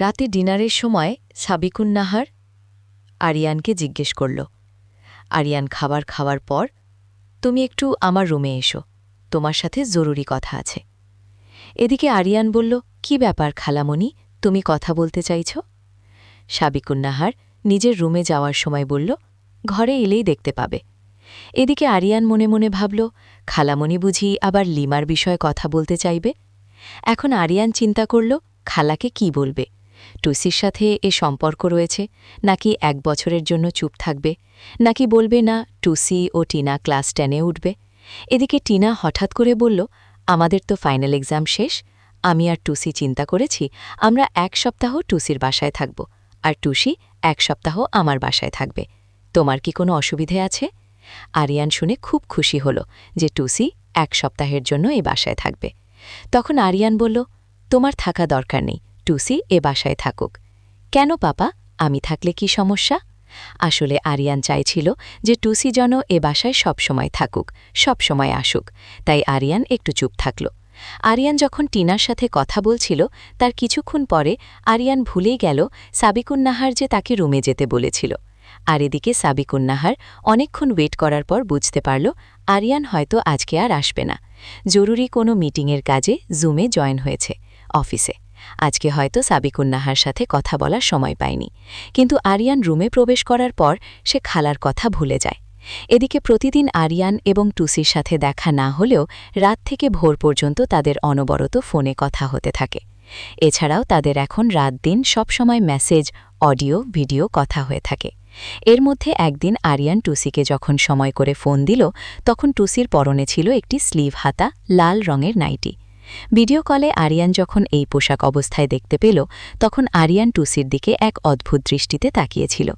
রাতে ডিনারের সময় সাবিকুন নাহার আরিয়ানকে জিজ্ঞেস করল, আরিয়ান, খাবার খাওয়ার পর তুমি একটু আমার রুমে এসো, তোমার সাথে জরুরি কথা আছে। এদিকে আরিয়ান বলল, কি ব্যাপার খালামণি, তুমি কথা বলতে চাইছ? সাবিকুন নাহার নিজের রুমে যাওয়ার সময় বলল, ঘরে এলেই দেখতে পাবে। এদিকে আরিয়ান মনে মনে ভাবল, খালামণি বুঝি আবার লিমার বিষয়ে কথা বলতে চাইবে? এখন আরিয়ান চিন্তা করল, খালাকে কি বলবে? টুসির সাথে এ সম্পর্ক রয়েছে? নাকি এক বছরের জন্য চুপ থাকবে? নাকি বলবে, না, টুসি ও টিনা ক্লাস টেনে উঠবে এদিকে টিনা হঠাৎ করে বলল, আমাদের তো ফাইনাল এক্সাম শেষ, আমি আর টুসি চিন্তা করেছি, আমরা এক সপ্তাহ টুসির বাসায় থাকব, আর টুসি এক সপ্তাহ আমার বাসায় থাকবে। তোমার কি কোনো অসুবিধে আছে? আরিয়ান শুনে খুব খুশি হল যে টুসি এক সপ্তাহের জন্য এ বাসায় থাকবে। তখন আরিয়ান বলল, তোমার থাকা দরকার নেই টুসি এ বাসায় থাকুক। কেন পাপা আমি থাকলে কি সমস্যা? আসলে আরিয়ান চাইছিল যে টুসি যেন এ বাসায় সবসময় থাকুক সবসময় আসুক। তাই আরিয়ান একটু চুপ থাকল। আরিয়ান যখন টিনার সাথে কথা বলছিল, তার কিছুক্ষণ পরে আরিয়ান ভুলেই গেল সাবিকুন্নাহার যে তাকে রুমে যেতে বলেছিল। আর এদিকে সাবিকুন্নাহার অনেকক্ষণ ওয়েট করার পর বুঝতে পারল, আরিয়ান হয়তো আজকে আর আসবে না। জরুরি কোনো মিটিংয়ের কাজে জুমে জয়েন হয়েছে, অফিসে। আজকে হয়তো সাবিকুন্নাহার সাথে কথা বলার সময় পায়নি কিন্তু আরিয়ান রুমে প্রবেশ করার পর সে খালার কথা ভুলে যায়। এদিকে প্রতিদিন আরিয়ান এবং টুসির সাথে দেখা না হলেও রাত থেকে ভোর পর্যন্ত তাদের অনবরত ফোনে কথা হতে থাকে। এছাড়াও তাদের এখন রাত দিন সবসময় মেসেজ, অডিও, ভিডিও কথা হয়ে থাকে। এর মধ্যে একদিন আরিয়ান টুসিকে যখন সময় করে ফোন দিল, তখন টুসির পরনে ছিল একটি স্লিভ হাতা, লাল রঙের নাইটি। ভিডিও কলে আরিয়ান যখন এই পোশাক অবস্থায় দেখতে পেল, তখন আরিয়ান টুসির দিকে এক অদ্ভুত দৃষ্টিতে তাকিয়েছিল।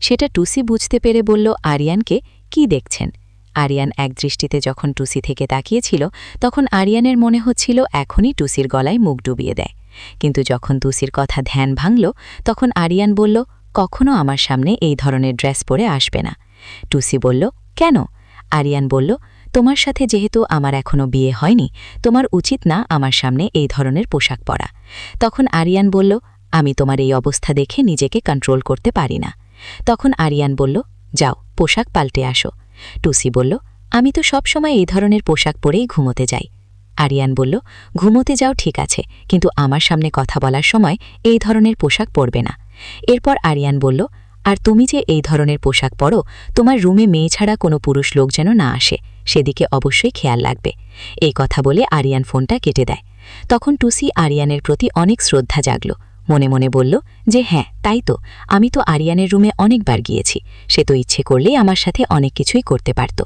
সেটা টুসি বুঝতে পেরে বলল, আরিয়ানকে কি দেখছেন? আরিয়ান এক দৃষ্টিতে যখন টুসি থেকে তাকিয়েছিল, তখন আরিয়ানের মনে হচ্ছিল, এখনই টুসির গলায় মুখ ডুবিয়ে দেয়। কিন্তু যখন টুসির কথা ধ্যান ভাঙল, তখন আরিয়ান বলল, কখনো আমার সামনে এই ধরনের ড্রেস পরে আসবে না। টুসি বলল, কেন? আরিয়ান বলল তোমার সাথে যেহেতু আমার এখনও বিয়ে হয়নি, তোমার উচিত না আমার সামনে এই ধরনের পোশাক পরা। তখন আরিয়ান বলল, আমি তোমার এই অবস্থা দেখে নিজেকে কন্ট্রোল করতে পারি না। তখন আরিয়ান বলল, যাও, পোশাক পাল্টে আসো। টুসি বলল, আমি তো সবসময় এই ধরনের পোশাক পরেই ঘুমোতে যাই। আরিয়ান বলল, ঘুমোতে যাও ঠিক আছে, কিন্তু আমার সামনে কথা বলার সময় এই ধরনের পোশাক পরবে না। এরপর আরিয়ান বলল, আর তুমি যে এই ধরনের পোশাক পরো, তোমার রুমে মেয়ে ছাড়া কোনো পুরুষ লোক যেন না আসে। সেদিকে অবশ্যই খেয়াল লাগবে এই কথা বলে আরিয়ান ফোনটা কেটে দেয়। তখন টুসি আরিয়ানের প্রতি অনেক শ্রদ্ধা জাগল। মনে মনে বলল, যে হ্যাঁ তাই তো। আমি তো আরিয়ানের রুমে অনেকবার গিয়েছি। সে তো ইচ্ছে করলেই আমার সাথে অনেক কিছুই করতে পারত।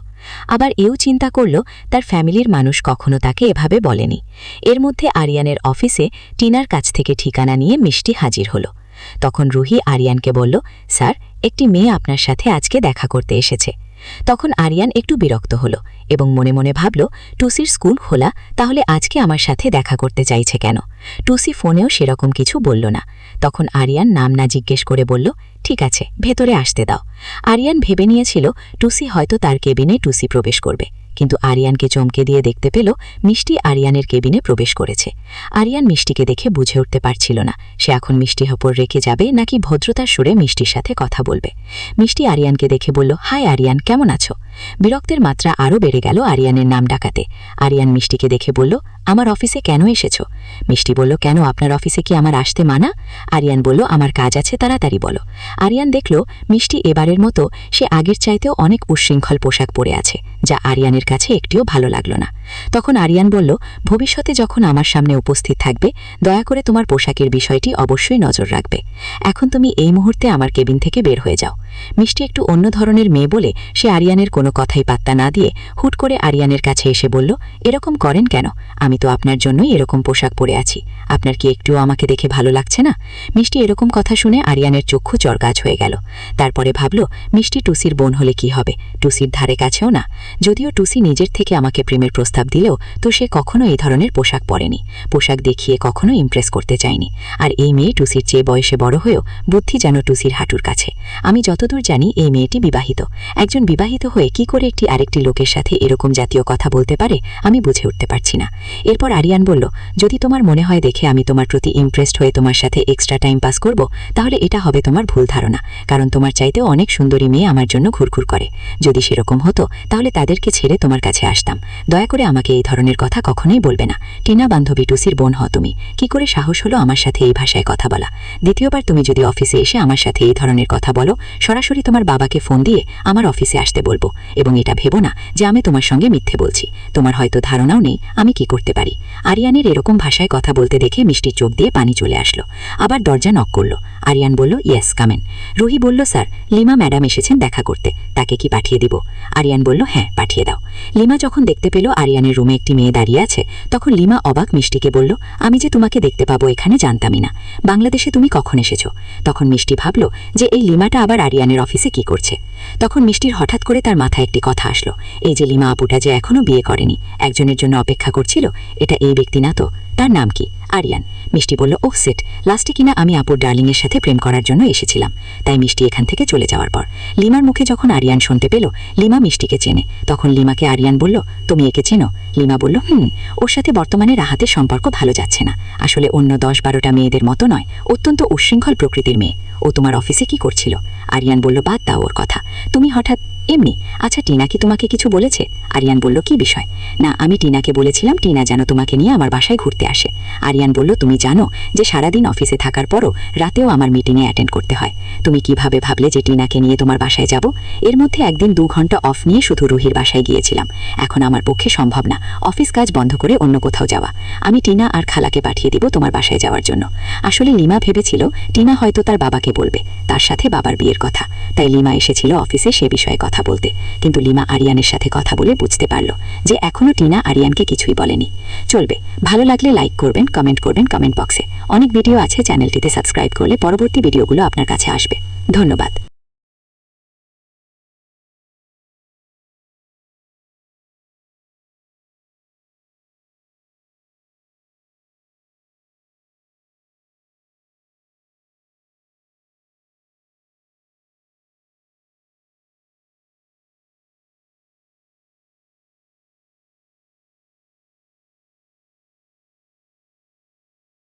আবার এও চিন্তা করল, তার ফ্যামিলির মানুষ কখনো তাকে এভাবে বলেনি। এর মধ্যে আরিয়ানের অফিসে টিনার কাছ থেকে ঠিকানা নিয়ে মিষ্টি হাজির হলো। তখন রুহি আরিয়ানকে বলল, স্যার, একটি মেয়ে আপনার সাথে আজকে দেখা করতে এসেছে। তখন আরিয়ান একটু বিরক্ত হল এবং মনে মনে ভাবল, টুসির স্কুল খোলা, তাহলে আজকে আমার সাথে দেখা করতে চাইছে কেন? টুসি ফোনেও সেরকম কিছু বলল না। তখন আরিয়ান নাম না জিজ্ঞেস করে বলল, ঠিক আছে, ভেতরে আসতে দাও। আরিয়ান ভেবে নিয়েছিল, টুসি হয়তো তার কেবিনে টুসি প্রবেশ করবে। কিন্তু আরিয়ানকে চমকে দিয়ে দেখতে পেল, মিষ্টি আরিয়ানের কেবিনে প্রবেশ করেছে। আরিয়ান মিষ্টিকে দেখে বুঝে উঠতে পারছিল না, সে এখন মিষ্টি হপর রেখে যাবে নাকি ভদ্রতার সুরে মিষ্টির সাথে কথা বলবে। মিষ্টি আরিয়ানকে দেখে বলল, হাই আরিয়ান, কেমন আছো? বিরক্তের মাত্রা আরও বেড়ে গেল আরিয়ানের নাম ডাকাতে। আরিয়ান মিষ্টিকে দেখে বলল, আমার অফিসে কেন এসেছ? মিষ্টি বলল, কেন, আপনার অফিসে কি আমার আসতে মানা? আরিয়ান বলল, আমার কাজ আছে, তাড়াতাড়ি বলো। আরিয়ান দেখল, মিষ্টি এবারের মতো সে আগের চাইতেও অনেক উচ্ছৃঙ্খল পোশাক পরে আছে, যা আরিয়ানের কাছে একটিও ভালো লাগল না। তখন আরিয়ান বলল, ভবিষ্যতে যখন আমার সামনে উপস্থিত থাকবে, দয়া করে তোমার পোশাকের বিষয়টি অবশ্যই নজর রাখবে। এখন তুমি এই মুহূর্তে আমার কেবিন থেকে বের হয়ে যাও। মিষ্টি একটু অন্য ধরনের মেয়ে বলে সে আরিয়ানের কোনো কথাই পাত্তা না দিয়ে হুট করে আরিয়ানের কাছে এসে বলল, এরকম করেন কেন? আমি তো আপনার জন্যই এরকম পোশাক পরে আছি। আপনার কি একটুও আমাকে দেখে ভালো লাগছে না? মিষ্টি এরকম কথা শুনে আরিয়ানের চক্ষু চরগাছ হয়ে গেল। তারপরে ভাবল, মিষ্টি টুসির বোন হলে কি হবে? টুসির ধারে কাছেও না। যদিও টুসি নিজের থেকে আমাকে প্রেমের প্রস্তাব দিলেও তো সে কখনো এই ধরনের পোশাক পরেনি। পোশাক দেখিয়ে কখনো ইমপ্রেস করতে চায়নি। আর এই মেয়ে টুসির চেয়ে বয়সে বড় হয়েও বুদ্ধি যেন টুসির হাঁটুর কাছে। আমি যতদূর জানি এই মেয়েটি বিবাহিত। একজন বিবাহিত হয়ে কি করে একটি আরেকটি লোকের সাথে এরকম জাতীয় কথা বলতে পারে, আমি বুঝে উঠতে পারছি না। এরপর আরিয়ান বলল, যদি তোমার মনে হয় দেখে আমি তোমার প্রতি ইমপ্রেসড হয়ে তোমার সাথে এক্সট্রা টাইম পাস করব, তাহলে এটা হবে তোমার ভুল ধারণা, কারণ তোমার চাইতেও অনেক সুন্দরী মেয়ে আমার জন্য ঘুরঘুর করে। যদি সেরকম হতো, তাহলে তাদেরকে ছেড়ে তোমার কাছে আসতাম। দয়া করে আমাকে এই ধরনের কথা কখনোই বলবে না। টিনা বান্ধবী টুসির বোন হও তুমি। কি করে সাহস হলো আমার সাথে এই ভাষায় কথা বলা? দ্বিতীয়বার তুমি যদি অফিসে এসে আমার সাথে এই ধরনের কথা বলো সরাসরি তোমার বাবাকে ফোন দিয়ে আমার অফিসে আসতে বলব, এবং এটা ভেবো না যে আমি তোমার সঙ্গে মিথ্যে বলছি। তোমার হয়তো ধারণাও নেই আমি কি করতে পারি। আরিয়ানের এরকম ভাষায় কথা বলতে দেখে মিষ্টি চোখ দিয়ে পানি চলে আসলো। আবার দরজা নক করল। আরিয়ান বলল ইয়েস কামেন রুহি বলল স্যার লিমা ম্যাডাম এসেছেন দেখা করতে, তাকে কি পাঠিয়ে দিব? আরিয়ান বলল হ্যাঁ পাঠিয়ে দাও। লিমা যখন দেখতে পেল আরিয়ানের রুমে একটি মেয়ে দাঁড়িয়ে আছে, তখন লিমা অবাক মিষ্টিকে বলল, আমি যে তোমাকে দেখতে পাবো এখানে জানতামই না। বাংলাদেশে তুমি কখন এসেছ? তখন মিষ্টি ভাবল যে এই লিমাটা আবার আরিয়ানের অফিসে কি করছে? তখন মিষ্টির হঠাৎ করে তার মাথায় একটি কথা আসলো। এই যে লিমা আপুটা যে এখনও বিয়ে করেনি, একজনের জন্য অপেক্ষা করছিল, এটা এই ব্যক্তি না তো? তার নাম কি? আরিয়ান। মিষ্টি বলল ও সেট। লাস্টে কিনা আমি আপুর ডার্লিংয়ের সাথে প্রেম করার জন্য এসেছিলাম। তাই মিষ্টি এখান থেকে চলে যাওয়ার পর। লিমার মুখে যখন আরিয়ান শুনতে পেল, লিমা মিষ্টিকে চেনে। তখন লিমাকে আরিয়ান বলল, তুমি একে চেনো? লিমা বলল, হুম, ওর সাথে বর্তমানে রাহাতের সম্পর্ক ভালো যাচ্ছে না। আসলে অন্য দশ বারোটা মেয়েদের মতো নয়, অত্যন্ত উশৃঙ্খল প্রকৃতির মেয়ে। ও তোমার অফিসে কি করছিল? আরিয়ান বলল বাদ দাও ওর কথা। তুমি হঠাৎ এমনি। আচ্ছা টিনা কি তোমাকে কিছু বলেছে? আরিয়ান বলল, কি বিষয়? না, আমি টিনাকে বলেছিলাম, টিনা যেন তোমাকে নিয়ে আমার বাসায় ঘুরতে আসে। আরিয়ান বলল, তুমি জানো যে সারাদিন অফিসে থাকার পরও রাতেও আমার মিটিংয়ে অ্যাটেন্ড করতে হয়। তুমি কীভাবে ভাবলে যে টিনাকে নিয়ে তোমার বাসায় যাব? এর মধ্যে একদিন দু ঘণ্টা অফ নিয়ে শুধু রুহির বাসায় গিয়েছিলাম। এখন আমার পক্ষে সম্ভব না, অফিস কাজ বন্ধ করে অন্য কোথাও যাওয়া। আমি টিনা আর খালাকে পাঠিয়ে দিব তোমার বাসায় যাওয়ার জন্য। আসলে লিমা ভেবেছিল, টিনা হয়তো তার বাবাকে বলবে, তার সাথে বাবার বিয়ের কথা। তাই লিমা এসেছিল অফিসে সে বিষয়ে কথা বলতে। কিন্তু লিমা আরিয়ানের সাথে কথা বলে বুঝতে পারল যে এখনও টিনা আরিয়ানকে কিছুই বলেনি। চলবে, ভালো লাগলে লাইক করবেন কমেন্ট করবেন কমেন্ট বক্সে অনেক ভিডিও আছে চ্যানেলটিতে সাবস্ক্রাইব করলে পরবর্তী ভিডিওগুলো আপনার কাছে আসবে। ধন্যবাদ।